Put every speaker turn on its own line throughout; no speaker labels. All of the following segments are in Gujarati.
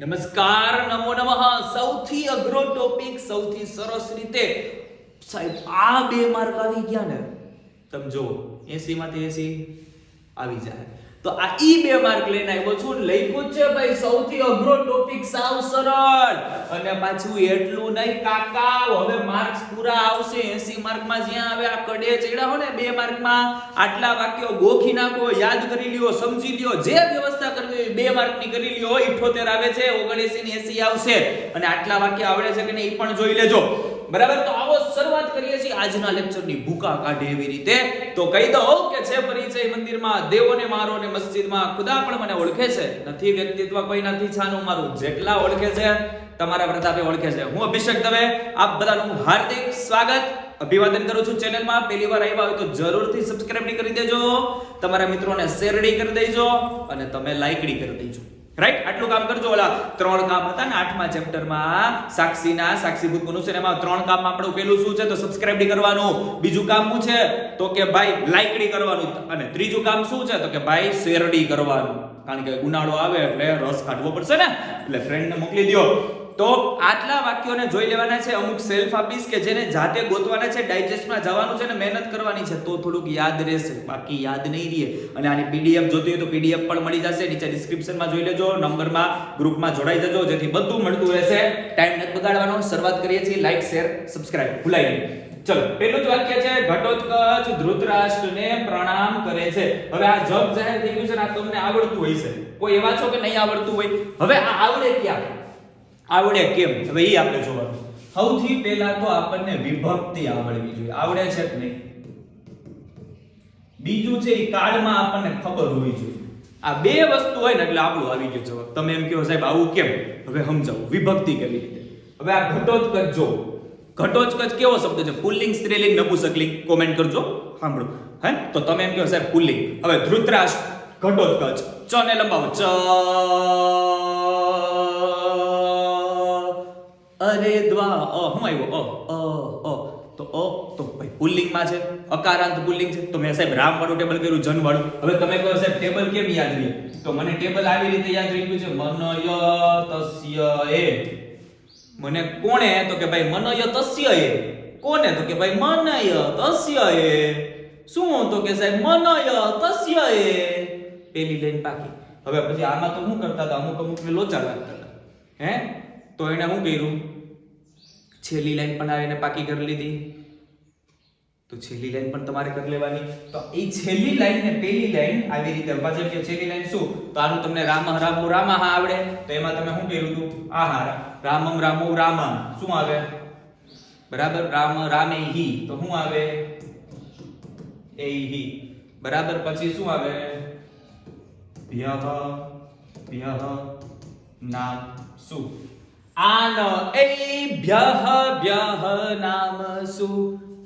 નમસ્કાર, નમો નમઃ. સૌથી અઘરો ટોપિક સૌથી સરસ રીતે. સાહેબ, આ બે માર્ક આવી ગયા ને? તમે જો 80 માંથી 80 આવી જાય. તો આ ઈ બે માર્ક લઈને આવ્યો છું. લખ્યું છે ભાઈ, સૌથી અઘરો ટોપિક સાવ સરળ. અને પાછું એટલું નહીં કાકા હવે માર્ક્સ પૂરા આવશે. 80 માર્કમાં જ્યાં આવે, આ કડે ચડ્યા હો ને, બે માર્કમાં આટલા વાક્યો ગોખી નાખો, યાદ કરી લ્યો, સમજી લ્યો. જે વ્યવસ્થા કરવી હોય બે માર્કની કરી લ્યો. 78 આવે છે 79 ને 80 આવશે. અને આટલા વાક્ય આવડે છે કે નહીં એ પણ જોઈ લેજો. બરાબર? તો આવો શરૂઆત કરીએ છીએ આજના લેક્ચરની ભૂકા કાઢે એવી રીતે. તો કહી દઉં કે છે પરિચય મંદિરમાં દેવોને મારો ને મસ્જિદમાં ખુદા પણ મને ઓળખે છે. નથી વ્યક્તિત્વ કોઈ નથી છાનું, મારું જેટલા ઓળખે છે, તમારા પ્રતાપે ઓળખે છે. હું અભિષેક દવે, આપ બધાનું હાર્દિક સ્વાગત. અભિવાદન કરું છું ચેનલમાં. પહેલી વાર આવ્યા હોય તો જરૂરથી સબસ્ક્રાઇબ કરી દેજો. તમારા મિત્રોને શેરડી કરી દેજો અને તમે લાઈકડી કરી દેજો. રાઈટ આટલું કામ કરજો. ઓલા ત્રણ કામ હતા ને આઠમા ચેપ્ટરમાં સાક્ષીના સાક્ષીભૂત મનુષ્ય એમાં ત્રણ કામ આપણું પેલું શું છે? તો સબસ્ક્રાઇબ કરવાનું. બીજું કામ શું છે? તો કે ભાઈ લાઈકડી કરવાનું. અને ત્રીજું કામ શું છે? તો કે ભાઈ શેરડી કરવાનું. કારણ કે ઉનાળો આવે એટલે રસ કાઢવો પડશે ને. એટલે ફ્રેન્ડને મોકલી દ્યો. તો આટલા વાક્યોને જોઈ લેવાના છે. અમુક સેલ્ફ આપીશ કે જેને જાતે ગોતવાના છે ડાયજેસ્ટમાં જવાનું છે ને મહેનત કરવાની છે, તો થોડુંક યાદ રહેશે. બાકી યાદ નહીં રહે અને આની પીડીએફ જોતી હોય તો પીડીએફ પણ મળી જશે. નીચે ડિસ્ક્રિપ્શનમાં જોઈ લેજો. નંબરમાં ગ્રુપમાં જોડાઈ જજો. જેથી બધું મળતું રહેશે. ટાઈમ નથી બગાડવાનો. શરૂઆત કરીએ છીએ. લાઈક શેર સબસ્ક્રાઇબ ભૂલાઈ નહીં. ચલો પેલું જ વાક્ય છે. ઘટોત્કચ ધૃતરાષ્ટ્રને પ્રણામ કરે છે. હવે આ જપ જાહેર થઈ ગયું છે ને, આ તમને આવડતું હોય છે. કોઈ એવા છો કે નહીં આવડતું હોય? હવે આ આવડે ક્યાં? આવડે કેમ? હવે એ આપણે જોવાનું. સૌથી પહેલા તો આપણને વિભક્તિ આવડવી જોઈએ. આવડે છે કે નહીં? બીજું છે એ કાળમાં આપણને ખબર હોવી જોઈએ. આ બે વસ્તુ હોય ને એટલે આપણું આવી ગયો જવાબ. તમે એમ કહો, સાહેબ, આવું કેમ? હવે સમજાવું. વિભક્તિ કેવી રીતે? હવે આ ઘટોત્કચ જો. ઘટોત્કચ કેવો શબ્દ છે? પુલ્લિંગ, સ્ત્રીલિંગ, નપુસકલિંગ. કોમેન્ટ કરજો. સાંભળો. હે? તો તમે એમ કહો, સાહેબ, પુલ્લિંગ. હવે ધૃતરાષ્ટ્ર, ઘટોત્કચ. ચ ને લંબાવો. ચ અરે દ્વા, અ, હું આવ્યો? અ અ અ. તો અ, તો ભાઈ પુલ્લિંગમાં છે. અકારાંત પુલ્લિંગ છે. તો મેં સાહેબ રામ વાળું ટેબલ કર્યું, જન વાળું. હવે તમે કહો સાહેબ ટેબલ કેમ યાદ રહી? તો મને ટેબલ આવી રીતે યાદ રહી ગયું છે. મનય તસ્ય એ. મને કોણે? તો કે ભાઈ મનય તસ્ય એ. કોને? તો કે ભાઈ મનય તસ્ય એ. શું? તો કે સાહેબ મનય તસ્ય એ. પેલી લાઈન પાકી. હવે પછી આમાં તો શું કરતા હતા? અમુક અમુક લોચા લાગતા હતા. હે? તો એને શું કર્યું છેલ્લી લાઈન પણ આવીને પાકી કરી લીધી. તો છેલ્લી લાઈન પણ તમારે કરી લેવાની. તો એ છેલ્લી લાઈન ને પેલી લાઈન આવી રીતે ભાજપ કે છેલ્લી લાઈન શું? તો આનું તમને રામ રામો હા આવડે. તો એમાં તમે શું કર્યું હતું આ હા રામમ રામો રામા શું આવે? બરાબર? રામ રામે હી. તો શું આવે? એ હી. બરાબર? પછી શું આવે? ભ્યહ ભ્યહ નામ શું? આન એ ભ્યહ ભ્યહ નામ શું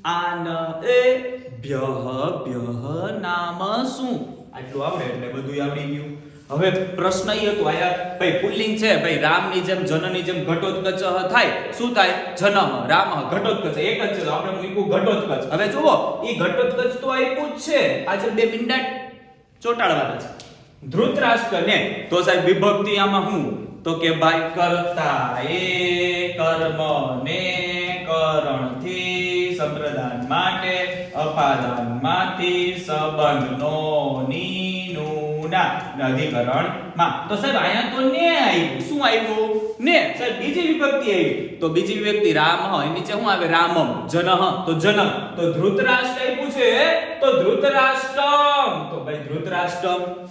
આન એ ભ્યહ ભ્યહ નામ શું આટલું આવડે એટલે બધું આવડી ગયું. હવે પ્રશ્ન એ હતો આયા, ભાઈ પુલ્લિંગ છે, ભાઈ રામની જેમ, જનની જેમ ઘટોત્કચ થાય, શું થાય? જનમ, રામ, ઘટોત્કચ, એક જ છે આપણે મૂક્યું ઘટોત્કચ. હવે જુઓ એ ઘટોત્કચ તો આપ્યું જ છે. આજે બે મિનિટ ચોટાડવાના છે. ધૃતરાષ્ટ્રને, તો સાહેબ વિભક્તિ આમાં હું? તો કે ભાઈ કરતા એ કર્મ ને કરણથી સંપ્રદાન માટે અપાદાનમાંથી સંબંધનો નીનુના અધિકરણમાં તો સાહેબ, અહીંયા તો ને આવ્યું. શું આવ્યું? ને. સાહેબ, બીજી વિભક્તિ આવી. તો બીજી વિભક્તિ રામ હોય નીચે શું આવે? રામમ. જનહ તો જનમ તો ધૃતરાષ્ટ્ર આપ્યું છે. તો ધૃતરાષ્ટ્રમ. તો ભાઈ ધૃતરાષ્ટ્રમ.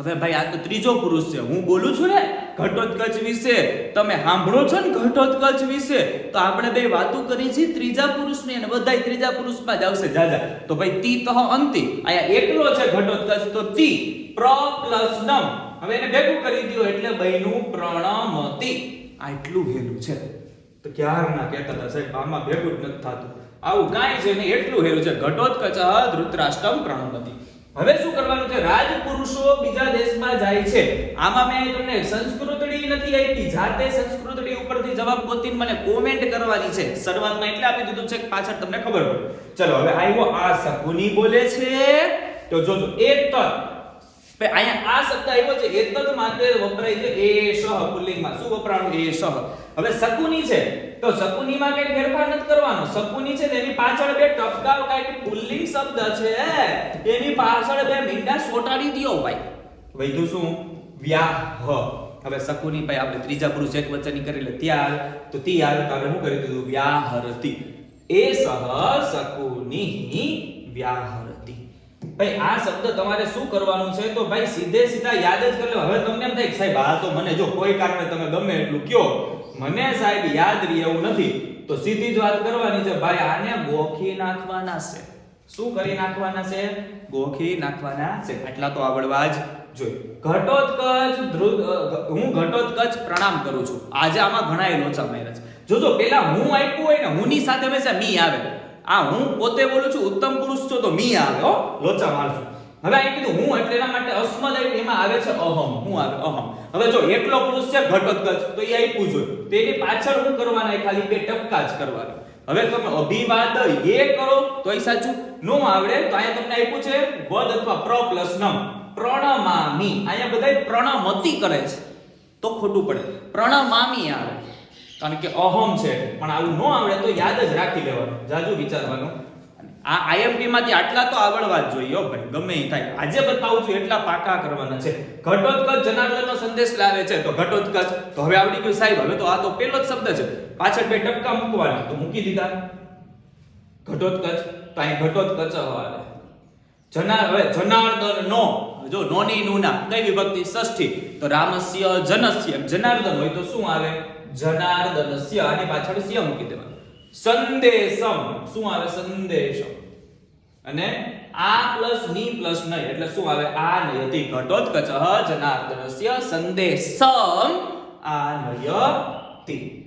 હવે ભાઈ, આ તો ત્રીજો પુરુષ છે. હું બોલું છું ને, ઘટોત્કચ વિશે. તમે સાંભળો છો ને ઘટોત્કચ વિશે? તો આપણે બે વાતો કરી છે, ત્રીજા પુરુષની અને બધાય ત્રીજા પુરુષમાં જ આવશે. જાજા તો ભાઈ, તી તહ અંતિ. અહીંયા એકલો છે ઘટોત્કચ, તો તી પ્ર પ્લસ નમ. હવે એને ભેગું કરી દો એટલે બહેનું પ્રણમતી. આટલું હેલું છે. તો ક્યારના કહેતા હતા? સાહેબ, આમાં ભેગું જ નથી થતું. આવું કાંઈ છે નહીં, એટલું હેલું છે. ઘટોત્કચ ધૃતરાષ્ટ્રમ પ્રણમતી. હવે શું કરવાનું છે? રાજપુરુષો બીજા દેશમાં જાય છે. આમાં મેં તમને સંસ્કૃતડી નથી આપી. જાતે સંસ્કૃતડી ઉપરથી જવાબ ગોતીને મને કોમેન્ટ કરવાની છે. શરૂઆતમાં એટલે આપી દીધું છે કે પાછળ તમને ખબર પડે ચલો, હવે આવ્યો આ શકુની બોલે છે. તો જોજો, એક તર અહીંયા આ શબ્દ આવ્યો છે જ માટે વપરાય છે એ સહ પુલ્લિંગમાં. શું વપરાણું? એ સહ હવે શકુની છે. તો શકુનીમાં કઈ ફેરફાર નથી કરવાનો. શકુની છે ને એની પાછળ બે ટપકાવ કાંઈક પુલ્લિંગ શબ્દ છે. એની પાછળ બે મીંડા સોટાડી દ્યો ભાઈ. વૈધું શું? વ્યાહ હવે શકુની ભાઈ આપણે ત્રીજા પુરુષ એક વચનની કરી લે. ત્યાર. તો ત્યાર તો આપણે શું કરી દીધું? વ્યાહરતી. એ સહ શકુની વ્યાહરતી. ભાઈ, આ શબ્દ તમારે શું કરવાનું છે? તો ભાઈ, સીધે સીધા યાદ જ કરી લો. હવે તમને એમ થાય સાહેબ, આ તો મને જો કોઈ કારણે તમે ગમે એટલું કયો, મને સાહેબ યાદ રહે એવું નથી. તો સીધી જ વાત કરવાની છે, ભાઈ, આને ગોખી નાખવાના છે. શું કરી નાખવાના છે? ગોખી નાખવાના છે. આટલા તો આવડવા જ જોઈએ. ઘટોત્કચ ધ્રુવ હું ઘટોત્કચ પ્રણામ કરું છું. આજે આમાં ઘણા લોચા માર્યા છે. જોજો, પેલા હું આપ્યું હોય ને, હુંની સાથે હંમેશા મી આવે. આ હું પોતે બોલું છું ઉત્તમ પુરુષ છો તો મી આવે હો. લોચા મારજો હવે અહીં કીધું હું એટલે એના માટે અસ્મદ એમાં આવે છે અહમ હું આવે અહમ. હવે જો એકલો પુરુષ છે ઘટોત્કચ તો એ આપ્યું જોઈએ તો એની પાછળ હું કરવાના ખાલી બે ટપકા જ કરવાના. હવે તમે અભિવાદ એ કરો તો એ સાચું. નો આવડે તો અહીંયા તમને આપ્યું છે વદ અથવા પ્ર પ્લસ નમ. પ્રણમામી. અહીંયા બધાય પ્રણમતી કરે છે. તો ખોટું પડે. પ્રણમામી આવે. કારણ કે અહમ છે. પણ આવું ન આવડે તો યાદ જ રાખી લેવાનું. જાજુ વિચારવાનું. આ આઈએમપી માંથી આટલા તો આવડવા જ જોઈએ ભાઈ. ગમે એ થાય. આજે બતાવું છું એટલા પાકા કરવાના છે. ઘટોત્કચ જનાર્દનનો સંદેશ લાવે છે. તો ઘટોત્કચ. તો હવે આવડી ગયું સાહેબ. હવે તો આ તો પેલો જ શબ્દ છે. પાછળ બે ટપકા મૂકવાના. તો મૂકી દીધા. ઘટોત્કચ. તો અહીં ઘટોત્કચ આવે જનાર, હવે જનાર્દન નો જો નોની નુના. કઈ વિભક્તિ ષષ્ઠી? તો રામસ્ય જનસ્ય. જનાર્દન હોય તો શું આવે? જનાર્દનસ્ય આની પાછળ સ્ય મૂકી દેવાનું. સંદેશમ. શું આવે? સંદેશમ. અને આ પ્લસની પ્લસ નહીં એટલે શું આવે? આ નયતિ ઘટોત્કચ જનાર્દનસ્ય સંદેશમ આ નયતિ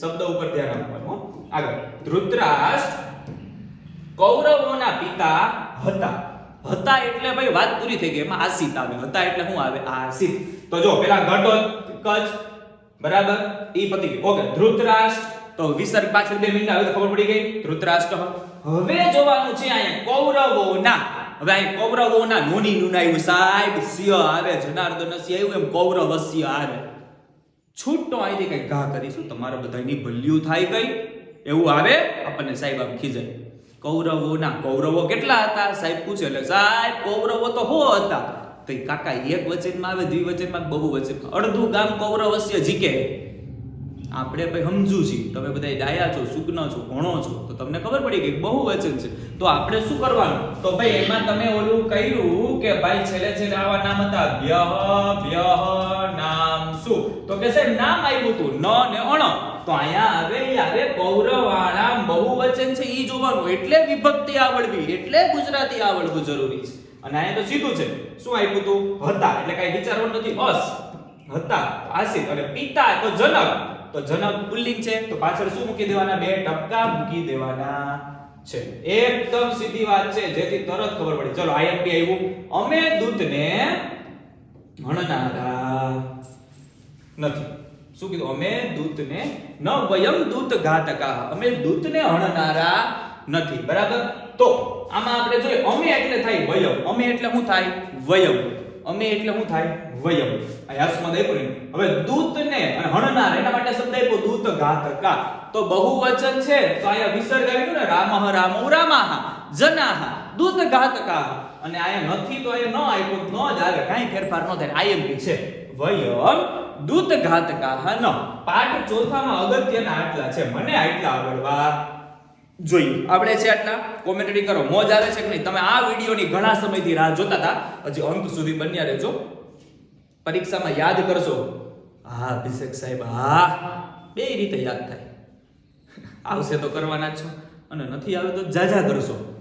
શબ્દ ઉપર ધ્યાન આપવાનું. આગળ. ધૃતરાષ્ટ્ર કૌરવોના પિતા હતા. હતા એટલે ભાઈ વાત પૂરી થઈ ગઈ. એમાં આસિત આવે. હતા એટલે શું આવે? આસિત તો જો, પેલા ઘટોત્કચ બરાબર? ઈ પતિ ઓકે, ધૃતરાષ્ટ્ર. તો વિસર્ગ પાછળ બે મિનિટ આવે ખબર પડી ગઈ? ધૃતરાષ્ટ્ર હવે જોવાનું છે અહીંયા કૌરવોના. હવે અહીં કૌરવોના નોની આવ્યું સાહેબ, સિંહ આવે, જનાર્દન સિંહ આવ્યું, એમ કૌરવ સિંહ આવે. છૂટો આઈથી કઈ ઘા કરીશું, તમારા બધાની ભલ્યું થાય કઈ. એવું આવે? આપણને સાહેબ આમ ખીજાય. કૌરવોના, કૌરવો કેટલા હતા? સાહેબ પૂછે, એટલે સાહેબ, કૌરવો તો હો હતા. તો એ કાકા એક વચનમાં આવે દ્વિવચનમાં બહુ વચન અડધું ગામ કૌરવસ્ય જીકે. આપણે ભાઈ સમજુ છીએ. તમે બધા ડાયા છો, સુગ્ન છો, ભણો છો. તો તમને ખબર પડી કે બહુ વચન છે. તો આપણે શું કરવાનું? તો ભાઈ એમાં તમે ઓલું કહ્યું કે ભાઈ છેલ્લે છેલ્લે આવા નામ હતા. વ્યહ વ્યહ, નામ શું? તો કે સાહેબ, નામ આવ્યું હતું, ન ને અણ. તો અહીંયા આવે આવે કૌરવાણા બહુવચન છે એ જોવાનું. એટલે વિભક્તિ આવડવી, એટલે ગુજરાતી આવડવું જરૂરી છે. અને અહીંયા તો સીધું છે. શું આપ્યું હતું હતા એટલે કઈ વિચારવાનું નથી. અસ. હતા આસિત અને પિતા તો જનક. તો જનક પુલ્લિંગ છે. તો પાછળ શું મૂકી દેવાના? બે ટપકા મૂકી દેવાના છે. એકદમ સીધી વાત છે. જેથી તરત ખબર પડે. ચલો, આઈએમપી આવ્યું અમે દૂતને હણનારા નથી. શું કીધું? અમે દૂતને ન વયમ દૂત ઘાતકા અમે દૂતને હણનારા નથી, બરાબર? તો આમાં આપણે જોઈએ, અમે એટલે થાય વયમ. અમે એટલે શું થાય? વયમ. અમે એટલે શું થાય? વયમ. આ સ્મદ આપ્યું ને. હવે દૂતને અને હણનાર, એના માટે શબ્દ આપ્યો દૂત ઘાતકા તો બહુવચન છે, તો અહીંયા વિસર્ગ આવ્યું ને રામહ રામો રામાહ જનાહ દૂત ઘાતકા અને આયા નથી, તો એ ન આપ્યું, ન જ આવે, કાંઈ ફેરફાર ન થાય. આઈએમપી છે, વયમ દૂત ઘાતકા ન. પાઠ ચોથામાં અગત્યના આટલા છે. મને આટલા આવડવા. જોઈએ. આપણે છે આટલા કોમેન્ટરી કરો. મોજ આવે છે કે નહીં? તમે આ વિડીયોની ઘણા સમયથી રાહ જોતા હતા. હજી અંત સુધી બન્યા રહેજો. પરીક્ષામાં યાદ કરશો હા, અભિષેક સાહેબ, હા. બે રીતે યાદ થાય. આવશે તો કરવાના છો અને નથી આવે તો જાજા કરશો.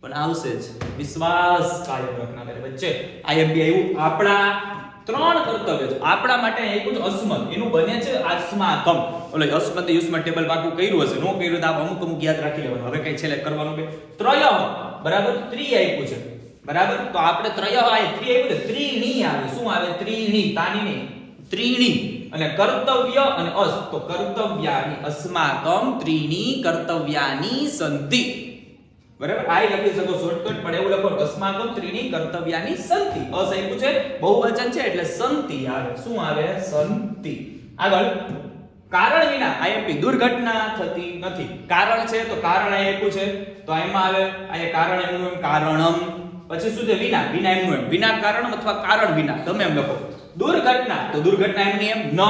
પણ આવશે જ. વિશ્વાસ કાયમ રાખના વચ્ચે. આઈએમપી આવ્યું આપણા ત્રણ કર્તવ્ય છે. આપણા માટે એક જ અસ્મત. એનું બને છે આસ્માકમ એટલે અસ્મત યુસ્મત ટેબલ પાકું કર્યું હશે. નો કર્યું તો આપ અમુક અમુક યાદ રાખી લેવાનું. હવે કઈ છેલ્લે કરવાનું કે ત્રય. બરાબર? ત્રી આપ્યું છે. બરાબર? તો આપણે ત્રય આ ત્રી આવ્યું છે. ત્રીણી આવે. શું આવે? ત્રીણી. તાની નહીં. ત્રીણી. અને કર્તવ્ય અને અસ. તો કર્તવ્યાની અસ્માકમ ત્રીણી કર્તવ્યાની સંતિ બરાબર? આ લખી શકો શોર્ટકટ પણ એવું લખો, અસ્માકમ ત્રીણી કર્તવ્યાની સંતિ અસ છે બહુવચન છે એટલે સંતિ આવે. શું આવે? સંતિ આગળ. કારણ વિના આઈએમપી દુર્ઘટના થતી નથી. કારણ છે તો કારણ અહીં આપ્યું છે તો એમાં આવે અહીંયા કારણ એમનું એમ કારણમ. પછી શું છે? વિના. વિના એમનું એમ. વિના કારણ અથવા કારણ વિના. તમે એમ લખો. દુર્ઘટના. તો દુર્ઘટના એમની એમ ન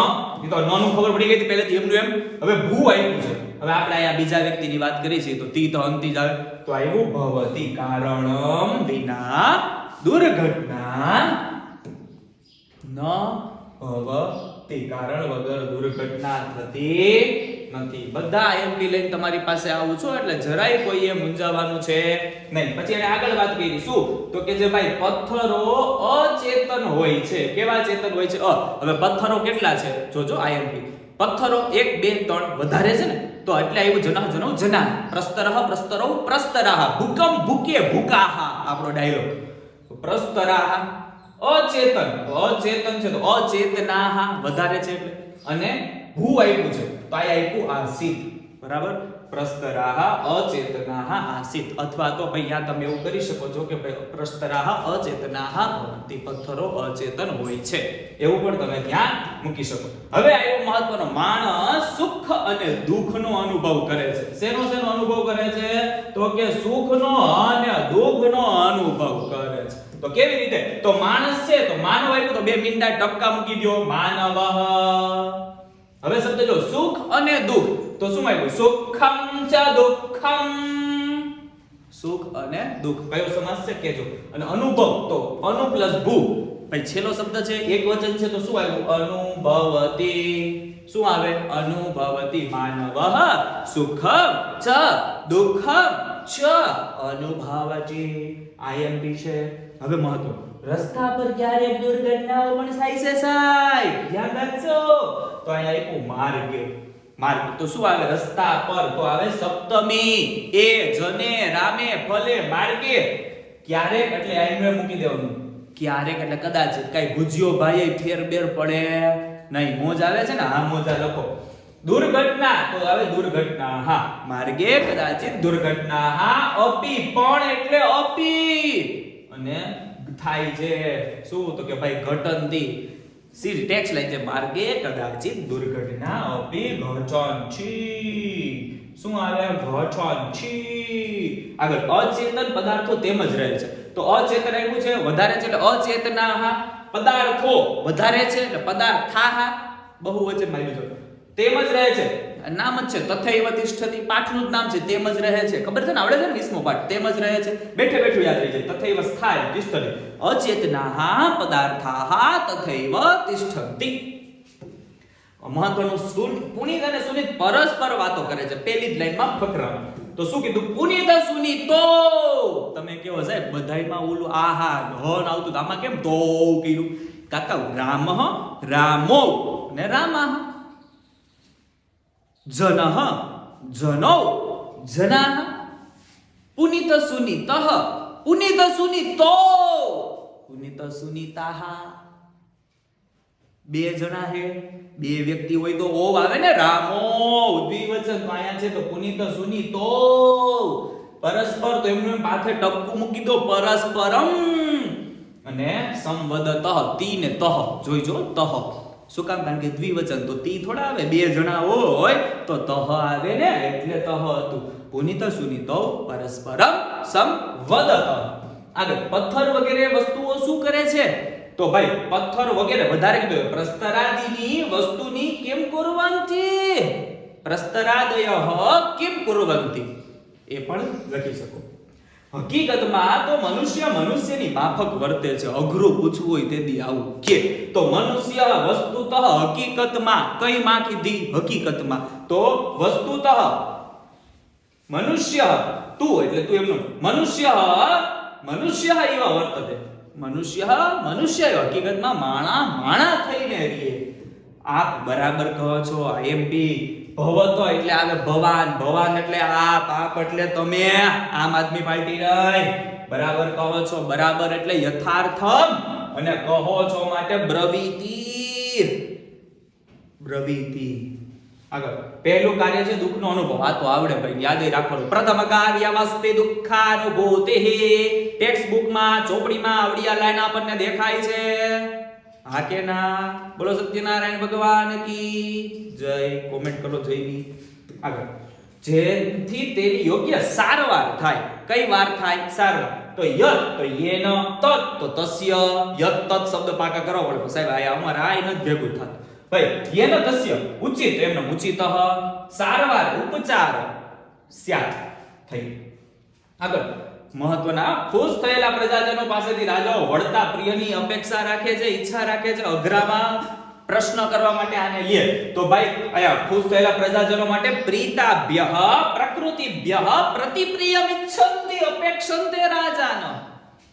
એ તો ન નું ખબર પડી ગઈ હતી પહેલેથી એમનું એમ. હવે ભૂ આવ્યું છે. હવે આપણે અહીંયા બીજા વ્યક્તિની વાત કરી છે તો તી તો અંતિ જ આવે. તો આવ્યું ભવતી કારણમ વિના દુર્ઘટના ન ભવતી. કારણ વગર દુર્ઘટના થતી નથી. બધા એમપી લઈને તમારી પાસે આવું છો, એટલે જરાય કોઈએ મૂંઝાવાનું છે નહીં. પછી એને આગળ વાત કરી, શું? તો કે જે ભાઈ પથ્થરો અચેતન હોય છે. કેવા ચેતન હોય છે? અ, હવે પથ્થરો કેટલા છે? જોજો આઈએમપી પથ્થરો એક, બે, ત્રણ વધારે છે ને, તો એટલે આવ્યું જનહ જનૌ જના પ્રસ્તરહ, પ્રસ્તરો, પ્રસ્તરાહ. ભૂકંપ ભૂકે ભૂકાહા, આપણો ડાયલોગ પ્રસ્તરાહ, અચેતન. અચેતન છે તો અચેતનાહ વધારે છે એટલે. અને ભૂ આપ્યું છે. તો આ આપ્યું આસિત બરાબર? પ્રસ્તરાહ અચેતનાહ આસિત અથવા તો ભાઈ યા તમે એવું કરી શકો છો કે ભાઈ પ્રસ્તરાહ અચેતનાહ ભવંતિ પથ્થરો અચેતન હોય છે. એવું પણ તમે ધ્યાન મૂકી શકો. હવે આવ્યો મહત્વનો માણસ સુખ અને દુઃખનો અનુભવ કરે છે. શેનો શેનો અનુભવ કરે છે? તો કે સુખનો અને દુઃખનો અનુભવ કરે છે. તો કેવી રીતે? તો માણસ છે, તો માનવ આવ્યું તો બે મીંડા ટપકા મૂકી દો માનવ હવે શબ્દ જો, સુખ અને દુઃખ. તો શું આવ્યું સુખમ ચ દુઃખમ. સુખ અને દુઃખ. કયો સમાસ છે? કેજો અને અનુભવ તો, અનુ પ્લસ ભૂ. પછી છેલ્લો શબ્દ છે, એક વચન છે, તો શું આવ્યું? અનુભવતી. શું આવે? અનુભવતી માનવ સુખમ ચ દુઃખમ ચ અનુભવતી. આઈએમપી છે. હવે મહત્વ. રસ્તા પર ક્યારેક દુર્ઘટનાઓ પણ થાય છે સાહેબ. ધ્યાન રાખજો. તો અહીંયા આપ્યું માર્ગ. માર્ગ. તો શું આવે? રસ્તા પર તો આવે સપ્તમી. એ જને રામે ફલે માર્ગે. ક્યારેક એટલે આઈને મૂકી દેવાનું. ક્યારેક એટલે કદાચ કઈ ભૂજ્યો ભાઈ ફેર બેર પડે. નહીં, મોજ આવે છે ને? હા, મોજા લખો. દુર્ઘટના. તો આવે દુર્ઘટના. હા, માર્ગે કદાચિત દુર્ઘટના. હા, અપી. પણ એટલે અપી. અને થાય છે. શું તો કે ભાઈ ઘટનથી સી ટેક્સ લાઈન છે? માર્ગે કદાચિત દુર્ઘટના અપી છી શું આવે? ઘટંછી આગળ, અચેતન પદાર્થો તેમ જ રહે છે. તો અચેતન આવ્યું છે, વધારે છે એટલે અચેતના હા પદાર્થો વધારે છે એટલે પદાર્થા હા બહુવચનમાં આવ્યું છે. તેમ જ રહે છે. નામ જ છે, તથૈવ તિષ્ઠતી, પાઠનું જ નામ છે, તેમ જ રહે છે. ખબર છે ને? આવડે છે ને વીસમો પાઠ? તેમ જ રહે છે. બેઠે બેઠું યાદ રહી જાય. તથૈવ સ્થાય, તિષ્ઠતિ. અચેતનાહા પદાર્થાહા તથૈવ તિષ્ઠન્તિ મહત્વનું સુન, પુનિત અને સુનિત પરસ્પર વાતો કરે છે. પેલી જ લાઈનમાં ફકરા. તો શું કીધું? પુનિત સુનિતો! તમે કેવો સાહેબ? બધાયમાં ઓલું આહા ઘન આવતું આમાં કેમ તો કર્યું? કાકા, રામ, રામો. ને રામાહ. જનઃ, જનૌ, જનાઃ, પુનિત સુનિતઃ, પુનિત સુનિતો, પુનિત સુનિતાહ બે જણા હે, બે વ્યક્તિ હોય તો ઓવ આવે ને, રામો દ્વિવચન અહીંયા છે તો પુનિત સુનિતો. પરસ્પર તો એમનું એમ પાછળ ટપકું મૂકી દો, પરસ્પરમ. અને સંવદતઃ તી ને તહ જોઈજો તહ શું કામ કારણ કે દ્વિવચન, તો તી થોડા આવે, બે જણા હોય, તો તહ આવે ને, એટલે તહ હતું. પુનિત સુનિતો પરસ્પરમ સંવદત આગળ, પથ્થર વગેરે વસ્તુઓ શું કરે છે? તો ભાઈ, પથ્થર વગેરે, વધારે કીધું, પ્રસ્તરાદિની વસ્તુની કેમ કુરવંતી? પ્રસ્તરાદય કેમ કુરવંતી? એ પણ લખી શકો. હકીકતમાં તો મનુષ્ય મનુષ્યની માફક વર્તે છે. અઘરું પૂછવું હોય તેથી આવું કે, તો મનુષ્ય વસ્તુતઃ હકીકતમાં કઈ માં કીધી હકીકતમાં. તો વસ્તુતઃ મનુષ્ય, તું એટલે તું એમનું મનુષ્ય મનુષ્ય એવા વર્તતે મનુષ્ય મનુષ્ય હકીકતમાં માણા માણા થઈને રહીએ આપ બરાબર કહો છો આઈએમપી ભવતો એટલે આવે ભવાન. ભવાન એટલે આપ આપ એટલે તમે આમ આદમી પાર્ટી રહી. બરાબર કહો છો, બરાબર એટલે યથાર્થમ અને કહો છો માટે બ્રવીતિ. બ્રવીતિ. આગળ. પહેલું કાર્ય છે દુઃખનો અનુભવ. આ તો આવડે ભાઈ, યાદ રાખવાનું. પ્રથમ કાર્યમસ્તિ દુઃખાનુભૂતિ ટેક્સ્ટ બુકમાં ચોપડીમાં આવડી આ લાઈન આપણને દેખાય છે. હા કે ના બોલો સત્યનારાયણ ભગવાન કી જય. કોમેન્ટ કરો જય ની આગળ. જેથી તેની યોગ્ય સારવાર થાય. કઈ વાર થાય? સારવાર. તો યત તો યેન, તત, તો તસ્ય. યત તત શબ્દ પાકા કરો પડે સાહેબ આ અમારે આ નથી ભેગું થાત ભાઈ, યેન, તસ્ય. ઉચિત, એમને ઉચિત. સારવાર, ઉપચાર, સ્યાત. થઈ. આગળ. મહત્વના. ખુશ થયેલા પ્રજાજનો પાસેથી રાજાઓ વળતા પ્રિયની અપેક્ષા રાખે છે, ઈચ્છા રાખે છે, અઘરામાં પ્રશ્ન કરવા માટે આને લે. તો ભાઈ, અહીંયા ખુશ થયેલા પ્રજાજનો માટે પ્રીતાભ્ય, પ્રકૃતિભ્ય પ્રતિપ્રિયમ ઇચ્છન્તિ અપેક્ષંતે રાજાન.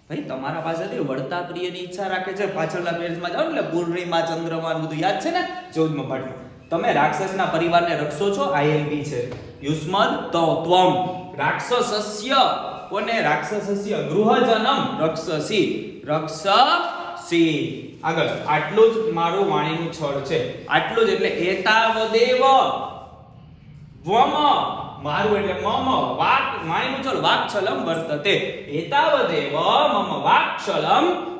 ભાઈ, તમારા પાસેથી વળતા પ્રિયની ઈચ્છા રાખે છે. પાછળના પેજમાં જાઓ એટલે પૂર્ણિમા ચંદ્રમાન બધું યાદ છે ને? ચૌદમા પાઠમાં તમે રાક્ષસના પરિવારને રક્ષો છો? આઈએમપી છે. યુષ્મદ તો ત્વમ. રાક્ષસસ્ય કોને? રાક્ષસસ્ય ગૃહજનમ રક્ષસી. રક્ષસી. આગળ. આટલું જ મારું વાણીનું છળ છે. આટલું જ એટલે એતાવદેવ. વમ. મારું એટલે મમ. વાક વાણીનું છળ. વાક્ષલમ વર્તતે. એતાવદેવ મમ. વાક્છલમ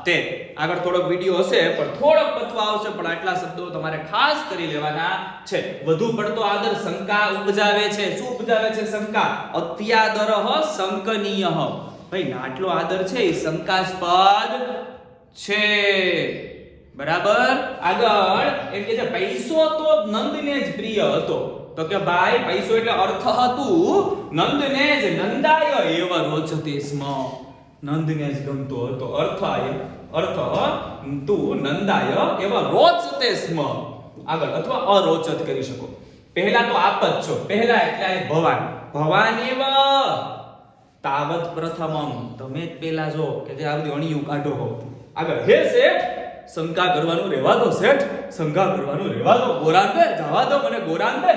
વર્તતે આગળ થોડોક વિડિયો હશે, પણ થોડોક પતવા આવશે, પણ આટલા શબ્દો તમારે ખાસ કરી લેવાના છે. વધુ પડતો આદર શંકા ઉપજાવે છે. શું ઉપજાવે છે શંકા? અત્યાદરહ શંકનીય ભાઈ આટલો આદર છે, એ શંકાસ્પદ છે. બરાબર? આગળ, એમ કે છે, પૈસો તો નંદને જ પ્રિય હતો. તો કે ભાઈ, પૈસો એટલે અર્થ હતું નંદને જ નંદાય એવ રોચતે સ્મ. નંદને જ ગમતો હતો અર્થ આય અર્થ તું નંદાય એવા રોચતે સ્મ આગળ, અથવા અરોચત કરી શકો. પહેલા તો આપ જ છો. પહેલા એટલે ભવાન. ભવાન એવ! તાવત પ્રથમમ. તમે જ પહેલા જો કે જે આ બધી અણિયું કાઢો હો. આગળ, હે શેઠ! શંકા કરવાનું રહેવા દો શેઠ. શંકા કરવાનું રહેવા દો. ગોરાન દે જવા દો મને ગોરાન દે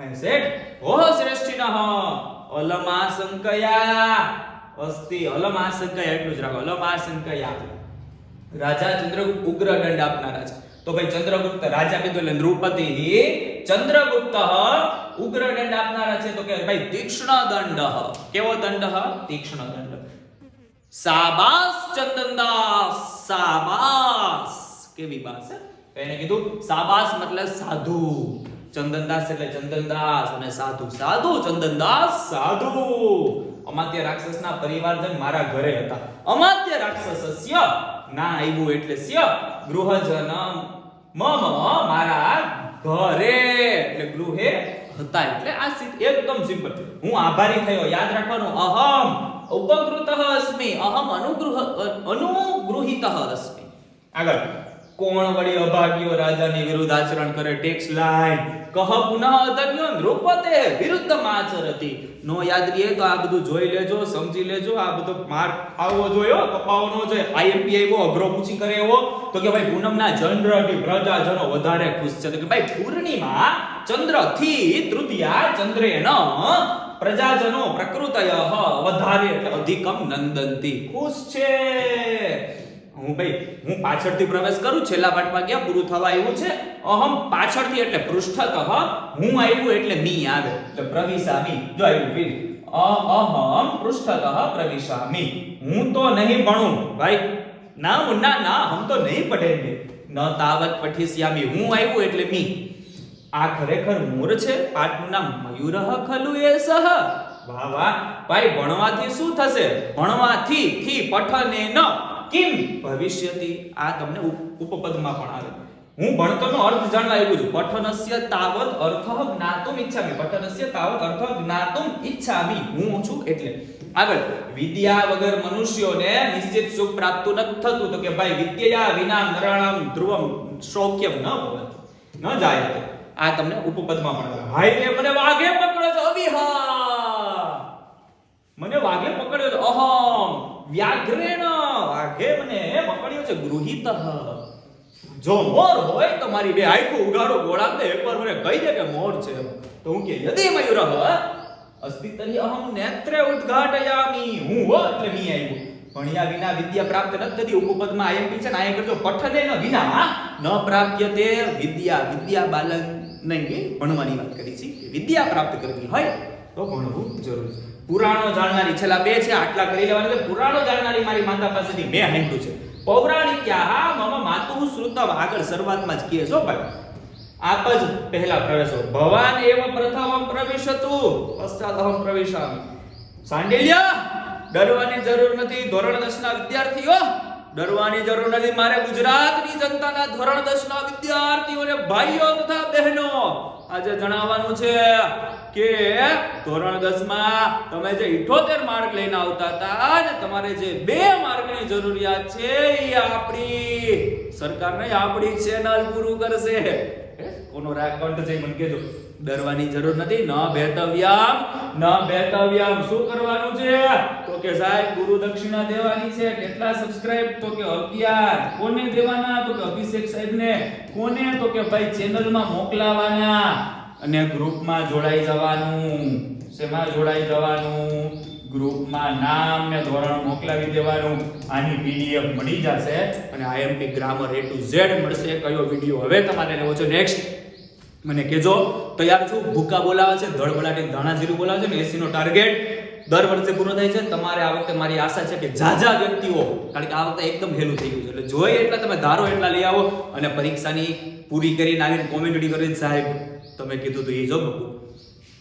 અહીં શેઠ, હો હ અલમા સંકયા. અસ્તિ અલમ સંકયા એટલું જ રાખો. અલમા સંકયા રાજા ચંદ્રગુપ્ત ઉગ્ર દંડ આપનારા છે. તો ભાઈ ચંદ્રગુપ્ત રાજા કીધું એટલે નૃપતિ ચંદ્રગુપ્ત ઉગ્ર દંડ આપનારા છે. તો કે ભાઈ તીક્ષ્ણ દંડ. કેવો દંડ? તીક્ષ્ણ દંડ. સાબાસ ચંદનદાસ સાબાસ કેવી બાસ એને કીધું સાબાસ મતલબ સાધુ. ચંદનદાસ એટલે ચંદનદાસ અને સાધુ. સાધુ ચંદનદાસ સાધુ. અમાત્ય રાક્ષસના પરિવારજન મારા ઘરે હતા. અમાત્ય રાક્ષસસ્ય ના આવ્યું એટલે સ્ય ગૃહજન મમ મારા ઘરે. એટલે ગૃહે હતા એટલે આ સિદ્ધ, એકદમ સિમ્પલ. હું આભારી થયો. યાદ રાખવાનું, અહમ ઉપકૃત અસ્મિ, અહમ અનુગૃહ અનુગૃહિત અસ્મિ. આગળ. કોણ વળી અભાગ્યો રાજાની વિરુદ્ધ આચરણ કરે? ટેક્સ લાઈન. કહ પુનઃ અધન્યો નૃપતે વિરુદ્ધ આચરતી. નો યાદ રહે તો આ બધું જોઈ લેજો, સમજી લેજો, આ બધો માર આવવો જોયો, કપાવો નો જોઈએ આઈએમપી આવ્યો અઘરો પૂછી કરે એવો. તો કે ભાઈ પૂનમના જનરલી પ્રજાજનો વધારે ખુશ છે. તો કે ભાઈ પૂર્ણિમા ચંદ્રથી તૃતીયા ચંદ્રેન પ્રજાજનો પ્રકૃતય વધારે એટલે અધિકમ નંદંતી. ખુશ છે. હું ભાઈ, હું પાછળથી પ્રવેશ કરું, છેલ્લા પાઠમાં ક્યાં પૂરું થવા આવ્યું છે? અહમ પાછળથી એટલે પૃષ્ઠતઃ હું. આવ્યું એટલે મી આવે એટલે પ્રવિશામી, જો આવ્યું વીર અહમ પૃષ્ઠતઃ પ્રવિશામી. હું તો નહીં ભણું, ભાઈ. ના મુન્ના ના, હમ તો નહીં પઢેંગે ન. તાવત પઠિસ્યામી હું આવ્યું એટલે મી. આ ખરેખર મોર છે? પાઠનું નામ મયુરહ ખલુ એ સહ વાહ વાહ. ભાઈ, ભણવાથી શું થશે? ભણવાથી થી પઠને ન. કિમ ભવિષ્યતિ આ તમને ઉપપદમાં પણ આવે? હું ભણતરનો અર્થ જાણવા આવ્યો છું. પઠનસ્ય તાવત અર્થ જ્ઞાતુમ ઈચ્છામિ પઠનસ્ય તાવત અર્થ જ્ઞાતુમ ઈચ્છામિ હું છું એટલે. આગળ. વિદ્યા વગર મનુષ્યોને નિશ્ચિત સુખ પ્રાપ્ત નથી થતું. તો કે ભાઈ, વિદ્યા વિના નરાણામ ધ્રુવમ શોક્યમ ન ભવત. ન જાય આ તમને ઉપપદમાં પણ હાય મને વાગે પકડો છે. અવિહા મને વાઘે પકડ્યો છે. અહમ, વ્યાઘ્રેણ. વાઘે મને પકડ્યો છે, ગૃહિતઃ. જો મોર હોય તો મારી બે આંખો ઉગાડો, ગોળા દે. એકવાર મને કહી દે કે મોર છે. તો હું કે, યદિ મયુરઃ અસ્તિ અહમ નેત્રે ઉદ્ઘાટયામી. હું, હો, એટલે મી આવ્યો ભણ્યા વિના વિદ્યા પ્રાપ્ત નથી થતી ઉપપદમાં આઈએમપી છે ને આયા કરજો, પઠને ન વિના ન પ્રાપ્ય તે વિદ્યા. વિદ્યા બાલન નહીં ભણવાની વાત કરી છે વિદ્યા પ્રાપ્ત કરવી હોય તો ભણવું જરૂરી છે. પુરાણો જાણનારી છેલ્લા બે છે, આટલા કરી લેવાના છે. પુરાણો જાણનારી મારી માતા પાસેથી મેં હાંડ્યું છે. પૌરાણિક્યા મમ માતુ શ્રુતમ આગળ શરૂઆતમાં જ કહે છો ભાઈ, આપ જ પહેલા પ્રવેશો. ભવાન એવ પ્રથમ પ્રવેશતુ. પશ્ચાત અહમ પ્રવિશામિ. સાંડેલિયા, ડરવાની જરૂર નથી. ધોરણ 10 ના વિદ્યાર્થીઓ, ડરવાની જરૂર નથી. મારે ગુજરાતની જનતાના ધોરણ 10 ના વિદ્યાર્થીઓને ભાઈઓ તથા બહેનો આજે જણાવવાનું છે કે ધોરણ 10 માં તમે જે 78 માર્ક લઈને આવતા હતા અને તમારે જે બે માર્કની જરૂરિયાત છે એ આપણી સરકાર નહીં આપણી ચેનલ પૂરું કરશે? કોનો રાકંઠ છે મને કહેજો ડરવાની જરૂર નથી. ન ભેતવ્યામ ન ભેતવ્યામ શું કરવાનું છે? તો કે સાહેબ, ગુરુ દક્ષિણા દેવાની છે. કેટલા સબસ્ક્રાઇબ તો કે 11 કોને દેવાના? તો કે અભિષેક સાહેબને. કોને? તો કે ભાઈ ચેનલમાં મોકલાવાના. અને ગ્રુપમાં જોડાઈ જવાનું. શેમાં જોડાઈ જવાનું? ગ્રુપમાં નામ ને ધોરણ મોકલાવી દેવાનું. આની પીડીએફ મળી જશે. અને IMP grammar A to Z મળશે. કયો વિડિયો હવે તમારે લેવો છે? નેક્સ્ટ મને કહેજો, તૈયાર છું. ભૂકા બોલાવે છે, ધડબડાટી ધાણા જીરું બોલાવે છે ને એસી નો ટાર્ગેટ દર વર્ષે પૂરો થાય છે. તમારે આ વખતે મારી આશા છે કે જાજા વ્યક્તિઓ, કારણ કે આ વખતે એકદમ હેલું થઈ ગયું છે. એટલે જોઈએ એટલા તમે ધારો એટલા લઈ આવો અને પરીક્ષાની પૂરી કરીને આવીને કોમેન્ટડી કરીને સાહેબ, તમે કીધું તો એ જો બકુ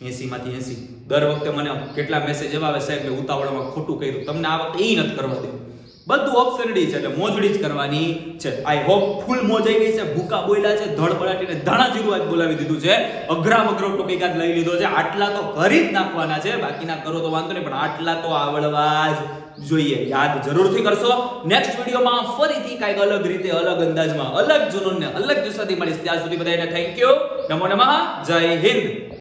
એસી માંથી એસી. દર વખતે મને કેટલા મેસેજ એવા આવે સાહેબ, મેં ઉતાવળમાં ખોટું કર્યું. તમને આ વખતે એ નથી કરવા દેવું. બધું ઓપ્શનડી છે એટલે મોજડી જ કરવાની છે. આઈ હોપ ફૂલ મોજ આવી ગઈ છે. ભૂકા બોલ્યા છે. ધડ બળાટીને ધાણા જીરું આજ બોલાવી દીધું છે. અઘરા અઘરો ટોપિક આજ લઈ લીધો છે. આટલા તો કરી જ નાખવાના છે. બાકીના કરો તો વાંધો નહીં, પણ આટલા તો આવડવા જ જોઈએ. યાદ જરૂરથી કરશો. નેક્સ્ટ વિડીયોમાં ફરીથી કાંઈક અલગ રીતે, અલગ અંદાજમાં, અલગ જુનૂનને અલગ જુસ્સાથી મળીશ. ત્યાં સુધી બધાને થેન્ક યુ નમો નમઃ. જય હિન્દ.